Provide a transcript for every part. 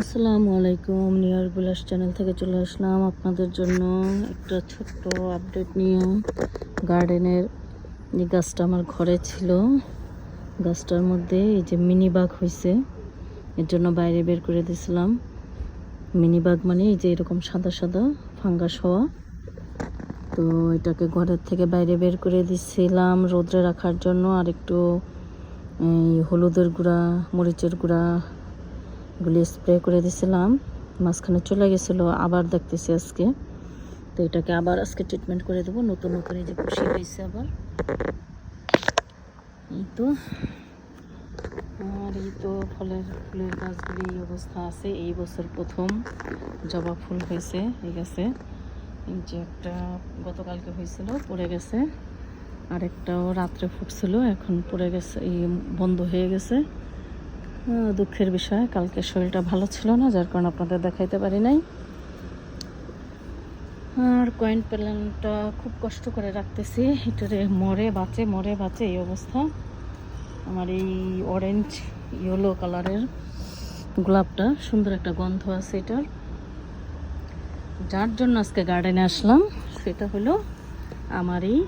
আসসালামু আলাইকুম, নিয়ার বিলাস চ্যানেল থেকে চলে আসলাম আপনাদের জন্য একটা ছোট্ট আপডেট নিয়ে। গার্ডেনের যে গাছটা আমার ঘরে ছিল, গাছটার মধ্যে এই যে মিনি বাগ হয়েছে এর জন্য বাইরে বের করে দিয়েছিলাম। মিনি বাগ মানে এই যে এরকম সাদা সাদা ফাঙ্গাস হওয়া। তো এটাকে ঘরের থেকে বাইরে বের করে দিছিলাম রোদ্রে রাখার জন্য, আর একটু, এই হলুদের গুঁড়া, মরিচের গুঁড়া গুলি স্প্রে করে দিছিলাম, মাঝখানে চলে গেছিল, আবার দেখতেছি আজকে। তো এটাকে আবার আজকে ট্রিটমেন্ট করে দেবো, নতুন নতুন এই যে খুশি হয়েছে আবার। এই তো। আর এই তো ফলের, ফুলের গাছগুলি এই অবস্থা আছে, এই বছর প্রথম জবা ফুল হয়েছে, এই গাছে। এই যে একটা গতকালকে হয়েছিল, পড়ে গেছে। আরেকটাও রাত্রে ফুটছিল, এখন পড়ে গেছে, এই বন্ধ হয়ে গেছে। দুঃখের বিষয়, কালকে শরীরটা ভালো ছিল না, যার কারণে আপনাদের দেখাইতে পারি নাই। আর কয়েন প্ল্যানটা খুব কষ্ট করে রাখতেছি। এটারে মরে বাঁচে মরে বাঁচে এই অবস্থা। আমার এই অরেঞ্জ ইয়েলো কালারের গোলাপটা, সুন্দর একটা গন্ধ আছে এটার। যার জন্য আজকে গার্ডেনে আসলাম, সেটা হলো আমার এই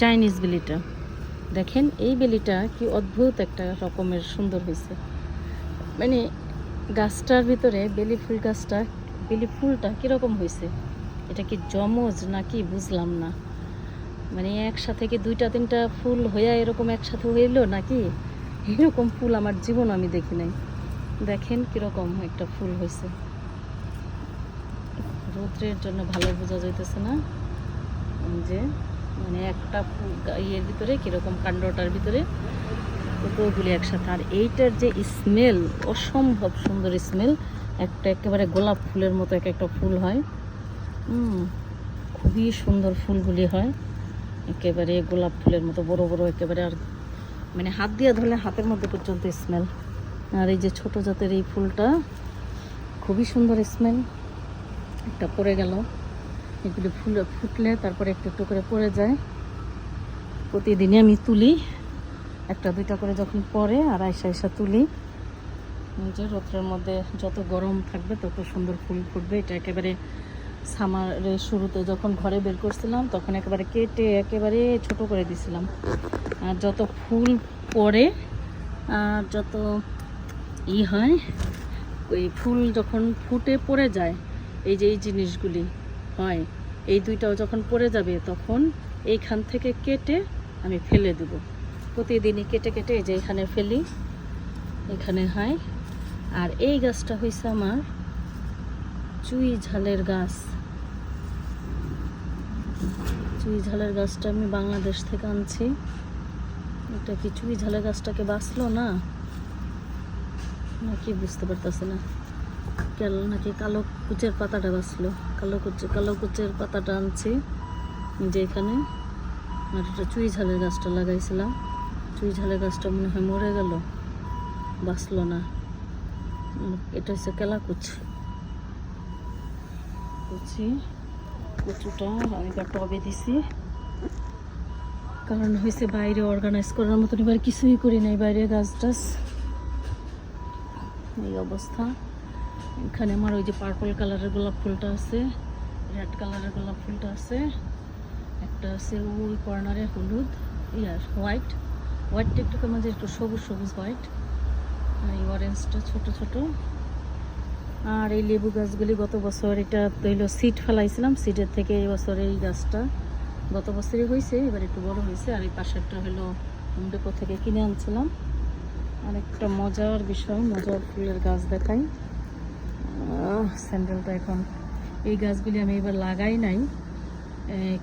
চাইনিজ বিলিটা দেখেন, এই বেলিটা কি অদ্ভুত একটা রকমের সুন্দর হয়েছে। মানে গাছটার ভিতরে বেলি ফুল গাছটা, বেলি ফুলটা কীরকম হয়েছে? এটা কি জমজ নাকি বুঝলাম না। মানে একসাথে কি দুইটা, তিনটা ফুল হইয়া এরকম একসাথে হইল নাকি? এরকম ফুল আমার জীবন আমি দেখি নাই। দেখেন কীরকম একটা ফুল হয়েছে। রৌদ্রের জন্য ভালো বোঝা যাইতেছে না। যে মানে একটা ইয়ের ভিতরে, কীরকম কাণ্ডটার ভিতরে কতগুলি একসাথে। আর এইটার যে স্মেল অসম্ভব সুন্দর স্মেল একটা একেবারে গোলাপ ফুলের মতো এক একটা ফুল হয়। খুবই সুন্দর ফুলগুলি হয়। একেবারে গোলাপ ফুলের মতো, বড় বড় একেবারে আর মানে হাত দিয়ে ধরলে হাতের মধ্যে পর্যন্ত স্মেল আর এই যে ছোট জাতের এই ফুলটা, খুবই সুন্দর স্মেল একটা পড়ে গেল। এগুলি ফুল ফুটলে তারপরে একটু একটু করে পড়ে যায়। প্রতিদিনই আমি তুলি। একটা দুইটা করে যখন পরে আর আয়সা আয়সা তুলি। যে রৌদ্রের মধ্যে যত গরম থাকবে, তত সুন্দর ফুল ফুটবে। এটা একেবারে সামারের শুরুতে যখন ঘরে বের করছিলাম, তখন একেবারে কেটে একেবারে ছোট করে দিছিলাম। আর যত ফুল পড়ে, আর যত ই হয়, ওই ফুল যখন ফুটে পড়ে যায়, এই যে এই জিনিসগুলি হয়। এই দুইটাও যখন পড়ে যাবে, তখন এইখান থেকে কেটে আমি ফেলে দেব। প্রতিদিনই কেটে কেটে এই যে এখানে ফেলি, এখানে হয়। আর এই গাছটা হয়েছে আমার চুই ঝালের গাছ। চুই ঝালের গাছটা আমি বাংলাদেশ থেকে আনছি। এটা কি চুই ঝালের গাছটাকে বাঁচলো না? নাকি বুঝতে পারতেছে না। কেল নাকি কালো কুচের পাতাটা বাঁচলো? কালো কুচে, কালো কুচের পাতাটা আনছি যে এখানে। আর এটা চুই ঝালের গাছটা লাগাইছিলাম। চুই ঝালের গাছটা মনে হয় মরে গেল, বাঁচলো না। এটা হচ্ছে কেলাকুচ কুচি। কচুটা আমি টবে দিছি। কারণ হয়েছে বাইরে অর্গানাইজ করার মতন এবার কিছুই করি নাই বাইরে গাছ টাছ এই অবস্থা। এখানে আমার ওই যে পার্পল কালারের গোলাপ ফুলটা আছে রেড কালারের গোলাপ ফুলটা আছে, একটা আছে ওই কর্নারে হলুদ ইয়ার হোয়াইট হোয়াইটটা একটু কেমন যে একটু সবুজ সবুজ হোয়াইট আর এই অরেঞ্জটা ছোট ছোট। আর এই লেবু গাছগুলি গত বছর এটা তৈল সিট ফেলাইছিলাম সিটের থেকে এই বছর এই গাছটা গত বছরই হয়েছে এবার একটু বড় হয়েছে আর এই পাশেরটা হলো হোম ডেপো থেকে কিনে আনছিলাম। আর একটা মজার বিষয়, মজার ফুলের গাছ দেখাই। স্যান্ডেলটা এখন এই গাছগুলি আমি এবার লাগাই নাই।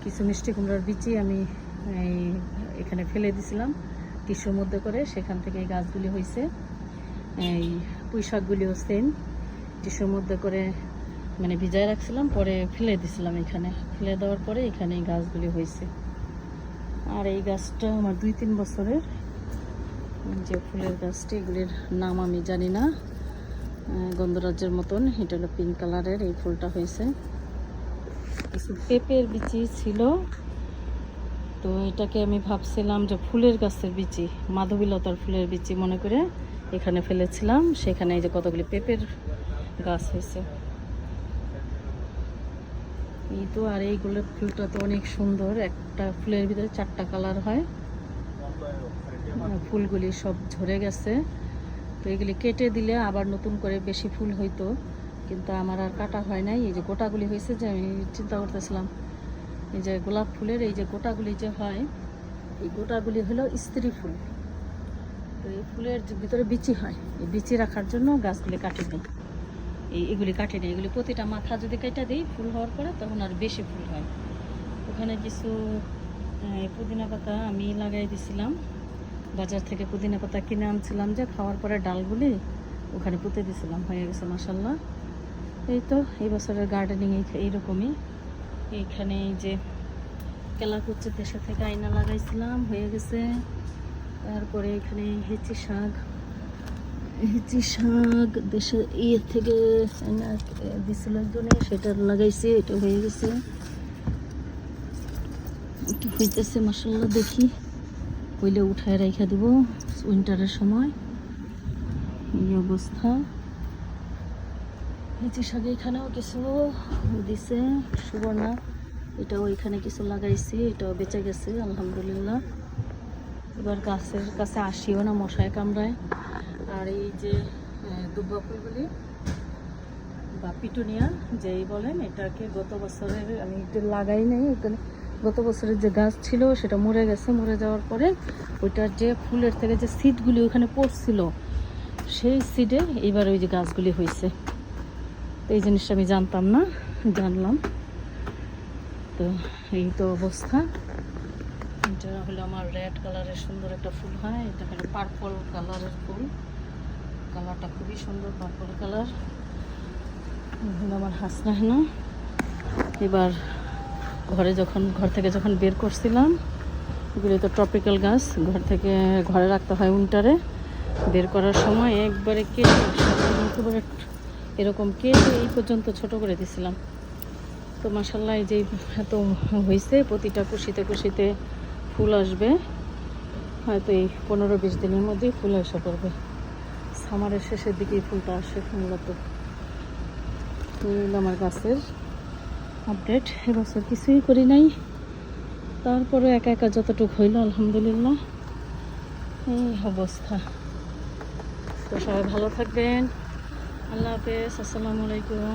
কিছু মিষ্টি কুমড়ার বিচি আমি এই এখানে ফেলে দিছিলাম টিস্যুর মধ্যে করে, সেখান থেকে এই গাছগুলি হয়েছে এই পুঁই শাকগুলিও সেম টিস্যুর মধ্যে করে মানে ভিজায় রাখছিলাম, পরে ফেলে দিছিলাম এখানে। ফেলে দেওয়ার পরে এখানে এই গাছগুলি হয়েছে আর এই গাছটা আমার দুই তিন বছরের, যে ফুলের গাছটি, এগুলির নাম আমি জানি না। গন্ধরাজ্যের মতন। এটা হলো পিঙ্ক কালারের এই ফুলটা হয়েছে। কিছু পেঁপের বিচি ছিল। তো এটাকে আমি ভাবছিলাম যে ফুলের গাছের বিচি, মাধবীলতার ফুলের বিচি মনে করে এখানে ফেলেছিলাম। সেখানে এই যে কতগুলি পেঁপের গাছ হয়েছে। এই তো, আর এইগুলো ফুলটা তো অনেক সুন্দর। একটা ফুলের ভিতরে চারটা কালার হয়। ফুলগুলি সব ঝরে গেছে। তো এগুলি কেটে দিলে আবার নতুন করে বেশি ফুল হইতো। কিন্তু আমার আর কাটা হয় নাই। এই যে গোটাগুলি হয়েছে যে আমি চিন্তা করতেছিলাম, এই যে গোলাপ ফুলের এই যে গোটাগুলি যে হয়, এই গোটাগুলি হলো স্ত্রী ফুল। তো এই ফুলের ভিতরে বিচি হয়, এই বিচি রাখার জন্য গাছগুলি কাটি নেই। এই এগুলি কাটি নেই। এগুলি প্রতিটা মাথা যদি কেটে দিই ফুল হওয়ার পরে তখন আর বেশি ফুল হয়। ওখানে কিছু পুদিনা পাতা আমি লাগাই দিছিলাম। বাজার থেকে পুদিনা পাতা কিনে আনছিলাম যে, খাওয়ার পরে ডালগুলি ওখানে পুঁতে দিছিলাম, হয়ে গেছে মাসাল্লাহ এই তো, এই বছরের গার্ডেনিং এইরকমই। এইখানে এই যে কেলাকুচি দেশে থেকে আয়না লাগাইছিলাম, হয়ে গেছে। তারপরে এখানে হেঁচি শাক। হেঁচি শাক দেশে ইয়ে থেকে আয়না দিছিল একজনে, সেটা লাগাইছি, এটা হয়ে গেছে। হইতেছে মাসাল্লাহ দেখি। হইলে উঠায় রেখে দিব, উইন্টারের সময়। এই অবস্থা। নিচে শাকে এখানেও কিছু দিছে, সুবর্ণা। এটাও এখানে কিছু লাগাইছি, এটাও বেঁচে গেছে, আলহামদুলিল্লাহ। এবার গাছের কাছে আসিও না মশায় কামড়ায়। আর এই যে দুব্বা ফুলগুলি বা পিটুনিয়া, যেই বলেন, এটাকে গত বছরের আমি একটু লাগাই নাই এখানে গত বছরের যে গাছ ছিল, সেটা মরে গেছে। মরে যাওয়ার পরে ওইটার যে ফুলের থেকে যে সিডগুলি ওখানে পড়ছিল, সেই সিডে এইবার ওই যে গাছগুলি হয়েছে। তো এই জিনিসটা আমি জানতাম না, জানলাম। তো এই তো অবস্থা। এটা হলো আমার রেড কালারের সুন্দর একটা ফুল, হয়, এটা হলো পার্পল কালারের ফুল। কালারটা খুবই সুন্দর পার্পল কালার আমার হাসনা হেনা এবার ঘরে যখন, ঘর থেকে যখন বের করছিলাম, এগুলি তো ট্রপিক্যাল গাছ, ঘর থেকে ঘরে রাখতে হয় উইন্টারে বের করার সময় একবারে কেটে এরকম কেটে এই পর্যন্ত ছোট করে দিছিলাম। তো মাসাল্লাহ যে এত হয়েছে প্রতিটা কুশিতে কুশিতে ফুল আসবে। হয়তো এই পনেরো বিশ দিনের মধ্যেই ফুল এসে পড়বে। সামারের শেষের দিকেই ফুলটা আসে মূলত। আমার গাছের আপডেট, এবছর কিছুই করি নাই। তারপরে একা একা যতটুক হইল, আলহামদুলিল্লাহ। এই অবস্থা। তো সবাই ভালো থাকবেন। আল্লাহ হাফেজ, আসসালামু আলাইকুম।